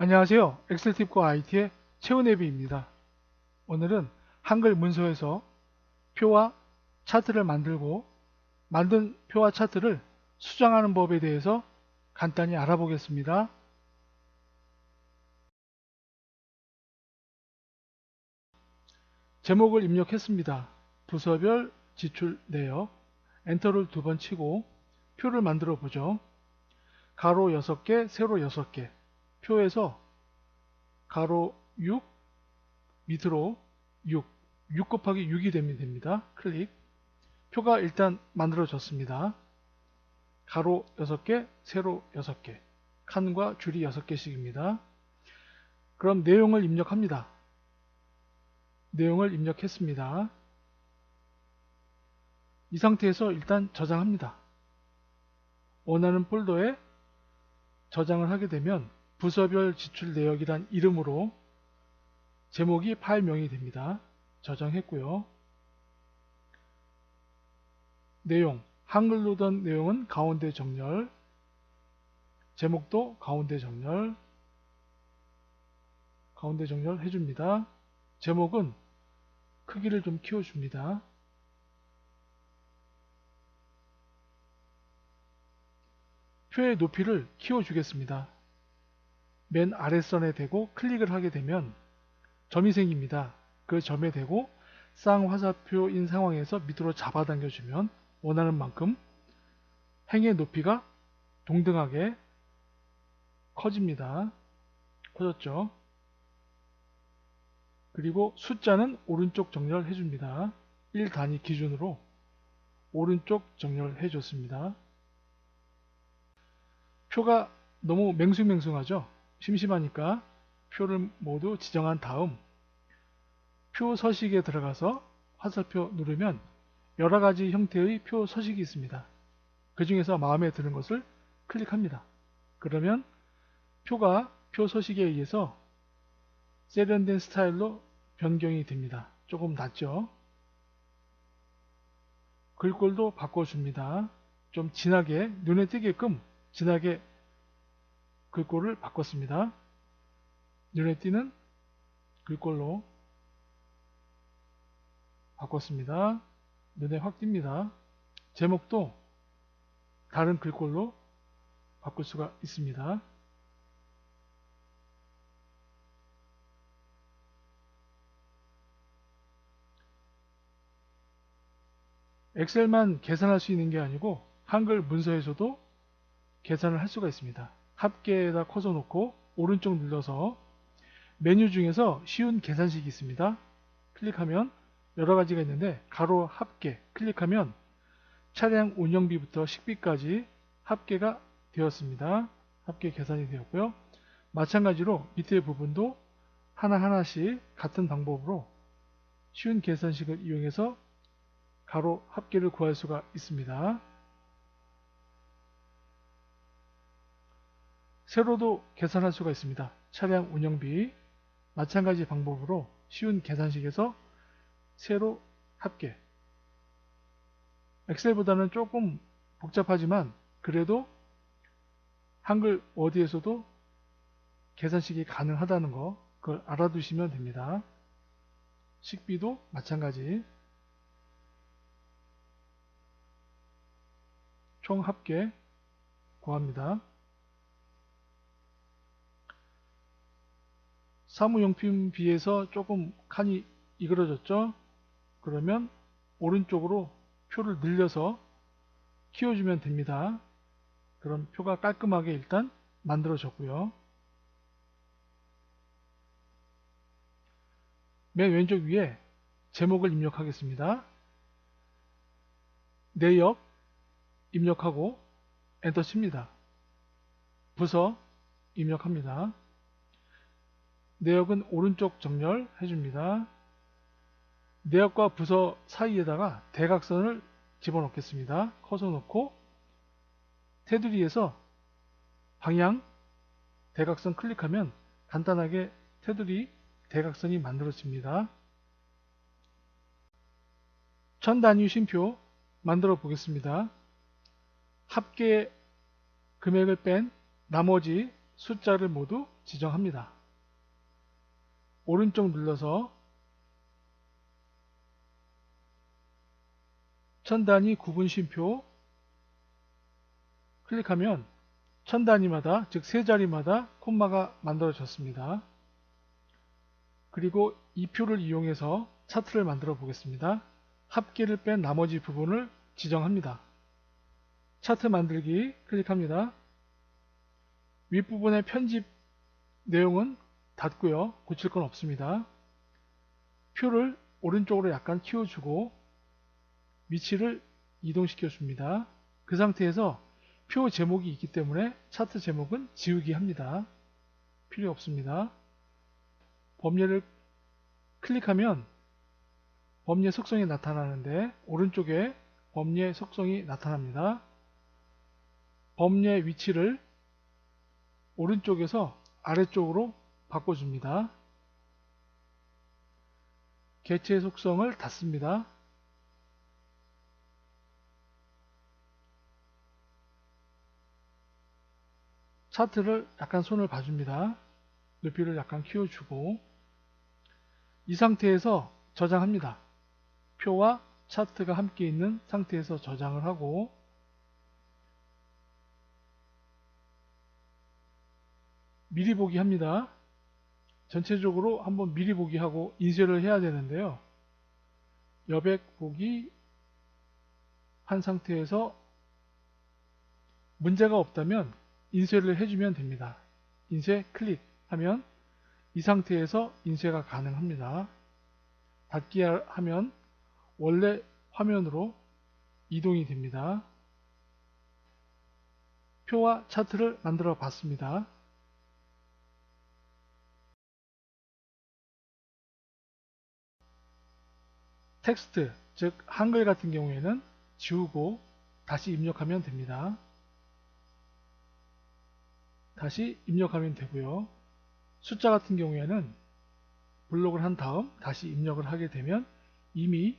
안녕하세요. 엑셀팁과 IT의 최은혜비입니다. 오늘은 한글 문서에서 표와 차트를 만들고 만든 표와 차트를 수정하는 법에 대해서 간단히 알아보겠습니다. 제목을 입력했습니다. 부서별 지출 내역 엔터를 두 번 치고 표를 만들어 보죠. 가로 6개, 세로 6개 표에서 가로 6 밑으로 6 6 곱하기 6이 되면 됩니다. 클릭 표가 일단 만들어졌습니다. 가로 6개, 세로 6개 칸과 줄이 6개씩입니다. 그럼 내용을 입력합니다. 내용을 입력했습니다. 이 상태에서 일단 저장합니다. 원하는 폴더에 저장을 하게 되면 부서별 지출 내역이란 이름으로 제목이 파일명이 됩니다. 저장했고요. 내용, 한글로 된 내용은 가운데 정렬, 제목도 가운데 정렬, 가운데 정렬 해줍니다. 제목은 크기를 좀 키워줍니다. 표의 높이를 키워주겠습니다. 맨 아래선에 대고 클릭을 하게 되면 점이 생깁니다. 그 점에 대고 쌍화살표인 상황에서 밑으로 잡아당겨주면 원하는 만큼 행의 높이가 동등하게 커집니다. 커졌죠? 그리고 숫자는 오른쪽 정렬해 줍니다. 1단위 기준으로 오른쪽 정렬해 줬습니다. 표가 너무 맹숭맹숭하죠? 심심하니까 표를 모두 지정한 다음 표 서식에 들어가서 화살표 누르면 여러 가지 형태의 표 서식이 있습니다. 그 중에서 마음에 드는 것을 클릭합니다. 그러면 표가 표 서식에 의해서 세련된 스타일로 변경이 됩니다. 조금 낫죠? 글꼴도 바꿔줍니다. 좀 진하게 눈에 띄게끔 진하게 글꼴을 바꿨습니다. 눈에 띄는 글꼴로 바꿨습니다. 눈에 확 띕니다. 제목도 다른 글꼴로 바꿀 수가 있습니다. 엑셀만 계산할 수 있는 게 아니고 한글 문서에서도 계산을 할 수가 있습니다. 합계에다 커서 놓고 오른쪽 눌러서 메뉴 중에서 쉬운 계산식이 있습니다. 클릭하면 여러 가지가 있는데 가로 합계 클릭하면 차량 운영비부터 식비까지 합계가 되었습니다. 합계 계산이 되었고요. 마찬가지로 밑에 부분도 하나하나씩 같은 방법으로 쉬운 계산식을 이용해서 가로 합계를 구할 수가 있습니다. 세로도 계산할 수가 있습니다. 차량 운영비 마찬가지 방법으로 쉬운 계산식에서 세로 합계 엑셀보다는 조금 복잡하지만 그래도 한글 워드에서도 계산식이 가능하다는 거 그걸 알아두시면 됩니다. 식비도 마찬가지 총 합계 구합니다. 사무용품 비해서 조금 칸이 이그러졌죠? 그러면 오른쪽으로 표를 늘려서 키워주면 됩니다. 그럼 표가 깔끔하게 일단 만들어졌고요. 맨 왼쪽 위에 제목을 입력하겠습니다. 내역 입력하고 엔터 칩니다. 부서 입력합니다. 내역은 오른쪽 정렬 해 줍니다. 내역과 부서 사이에다가 대각선을 집어넣겠습니다. 커서 놓고 테두리에서 방향 대각선 클릭하면 간단하게 테두리 대각선이 만들어집니다. 천 단위 쉼표 만들어 보겠습니다. 합계 금액을 뺀 나머지 숫자를 모두 지정합니다. 오른쪽 눌러서 천 단위 구분 쉼표 클릭하면 천 단위마다 즉 세 자리마다 콤마가 만들어졌습니다. 그리고 이 표를 이용해서 차트를 만들어 보겠습니다. 합계를 뺀 나머지 부분을 지정합니다. 차트 만들기 클릭합니다. 윗부분의 편집 내용은 닫고요. 고칠 건 없습니다. 표를 오른쪽으로 약간 키워주고 위치를 이동시켜 줍니다. 그 상태에서 표 제목이 있기 때문에 차트 제목은 지우기 합니다. 필요 없습니다. 범례를 클릭하면 범례 속성이 나타나는데 오른쪽에 범례 속성이 나타납니다. 범례 위치를 오른쪽에서 아래쪽으로 바꿔줍니다. 개체 속성을 닫습니다. 차트를 약간 손을 봐줍니다. 높이를 약간 키워주고 이 상태에서 저장합니다. 표와 차트가 함께 있는 상태에서 저장을 하고 미리 보기 합니다. 전체적으로 한번 미리 보기 하고 인쇄를 해야 되는데요. 여백 보기 한 상태에서 문제가 없다면 인쇄를 해주면 됩니다. 인쇄 클릭하면 이 상태에서 인쇄가 가능합니다. 닫기 하면 원래 화면으로 이동이 됩니다. 표와 차트를 만들어 봤습니다. 텍스트, 즉 한글 같은 경우에는 지우고 다시 입력하면 됩니다. 다시 입력하면 되고요. 숫자 같은 경우에는 블록을 한 다음 다시 입력을 하게 되면 이미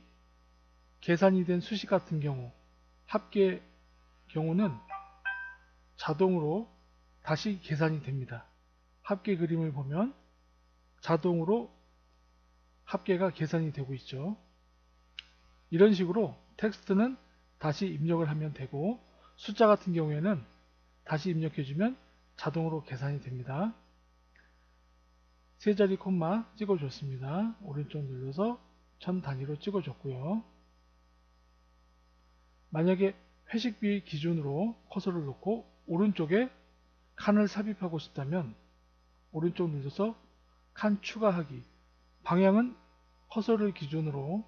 계산이 된 수식 같은 경우 합계 경우는 자동으로 다시 계산이 됩니다. 합계 그림을 보면 자동으로 합계가 계산이 되고 있죠. 이런 식으로 텍스트는 다시 입력을 하면 되고 숫자 같은 경우에는 다시 입력해주면 자동으로 계산이 됩니다. 세 자리 콤마 찍어줬습니다. 오른쪽 눌러서 천 단위로 찍어줬고요. 만약에 회식비 기준으로 커서를 놓고 오른쪽에 칸을 삽입하고 싶다면 오른쪽 눌러서 칸 추가하기 방향은 커서를 기준으로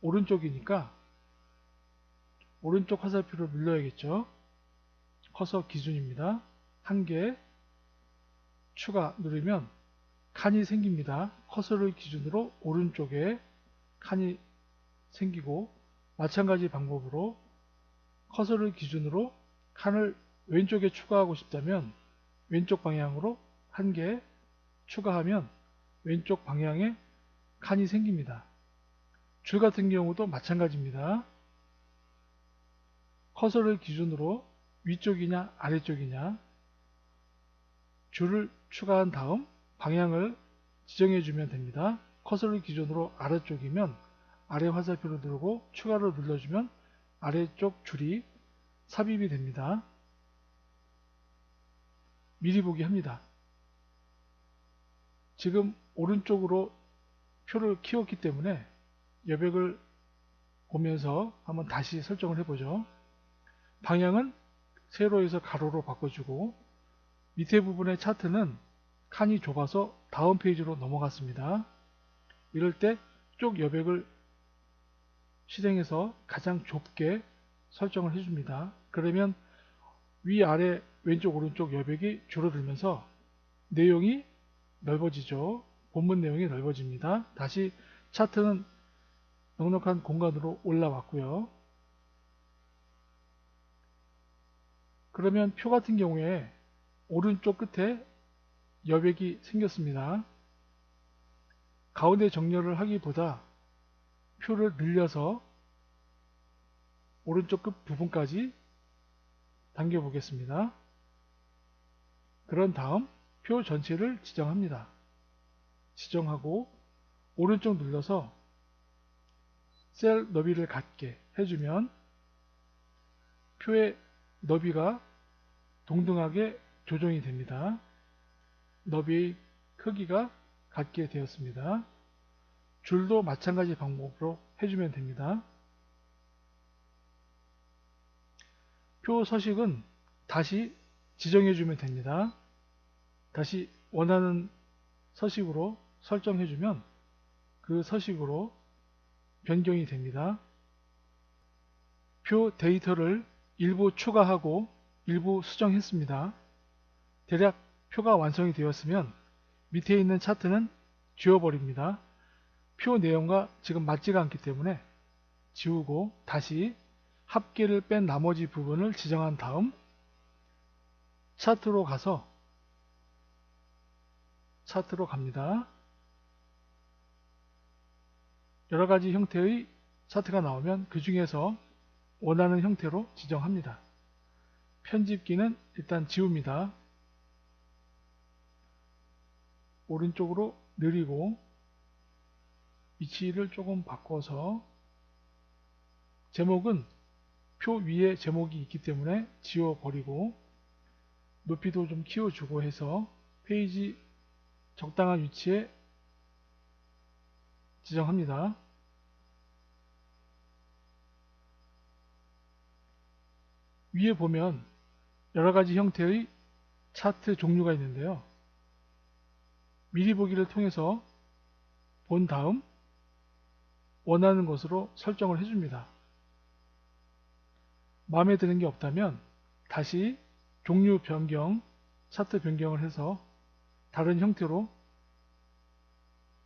오른쪽이니까 오른쪽 화살표를 눌러야겠죠. 커서 기준입니다. 한 개 추가 누르면 칸이 생깁니다. 커서를 기준으로 오른쪽에 칸이 생기고 마찬가지 방법으로 커서를 기준으로 칸을 왼쪽에 추가하고 싶다면 왼쪽 방향으로 한 개 추가하면 왼쪽 방향에 칸이 생깁니다. 줄 같은 경우도 마찬가지입니다. 커서를 기준으로 위쪽이냐 아래쪽이냐 줄을 추가한 다음 방향을 지정해 주면 됩니다. 커서를 기준으로 아래쪽이면 아래 화살표를 누르고 추가를 눌러주면 아래쪽 줄이 삽입이 됩니다. 미리 보기 합니다. 지금 오른쪽으로 표를 키웠기 때문에 여백을 보면서 한번 다시 설정을 해보죠. 방향은 세로에서 가로로 바꿔주고 밑에 부분의 차트는 칸이 좁아서 다음 페이지로 넘어갔습니다. 이럴 때 쪽 여백을 실행해서 가장 좁게 설정을 해줍니다. 그러면 위아래 왼쪽 오른쪽 여백이 줄어들면서 내용이 넓어지죠. 본문 내용이 넓어집니다. 다시 차트는 넉넉한 공간으로 올라왔고요. 그러면 표 같은 경우에 오른쪽 끝에 여백이 생겼습니다. 가운데 정렬을 하기보다 표를 늘려서 오른쪽 끝 부분까지 당겨 보겠습니다. 그런 다음 표 전체를 지정합니다. 지정하고 오른쪽 눌러서 셀 너비를 같게 해주면 표의 너비가 동등하게 조정이 됩니다. 너비의 크기가 같게 되었습니다. 줄도 마찬가지 방법으로 해주면 됩니다. 표 서식은 다시 지정해주면 됩니다. 다시 원하는 서식으로 설정해주면 그 서식으로 변경이 됩니다. 표 데이터를 일부 추가하고 일부 수정했습니다. 대략 표가 완성이 되었으면 밑에 있는 차트는 지워버립니다. 표 내용과 지금 맞지가 않기 때문에 지우고 다시 합계를 뺀 나머지 부분을 지정한 다음 차트로 가서 차트로 갑니다. 여러 가지 형태의 차트가 나오면 그 중에서 원하는 형태로 지정합니다. 편집기는 일단 지웁니다. 오른쪽으로 느리고 위치를 조금 바꿔서 제목은 표 위에 제목이 있기 때문에 지워버리고 높이도 좀 키워주고 해서 페이지 적당한 위치에 지정합니다. 위에 보면 여러가지 형태의 차트 종류가 있는데요. 미리 보기를 통해서 본 다음 원하는 것으로 설정을 해줍니다. 마음에 드는 게 없다면 다시 종류 변경, 차트 변경을 해서 다른 형태로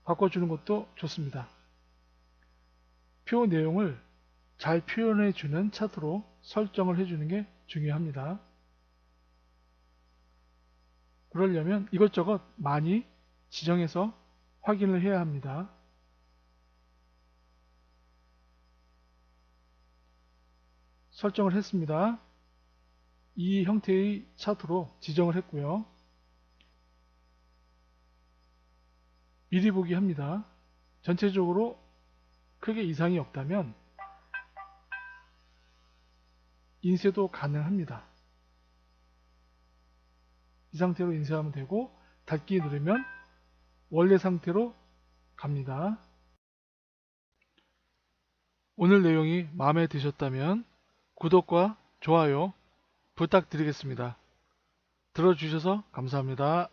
바꿔주는 것도 좋습니다. 표 내용을 잘 표현해 주는 차트로 설정을 해주는 게 중요합니다. 그러려면 이것저것 많이 지정해서 확인을 해야 합니다. 설정을 했습니다. 이 형태의 차트로 지정을 했고요. 미리 보기 합니다. 전체적으로 크게 이상이 없다면 인쇄도 가능합니다. 이 상태로 인쇄하면 되고 닫기 누르면 원래 상태로 갑니다. 오늘 내용이 마음에 드셨다면 구독과 좋아요 부탁드리겠습니다. 들어주셔서 감사합니다.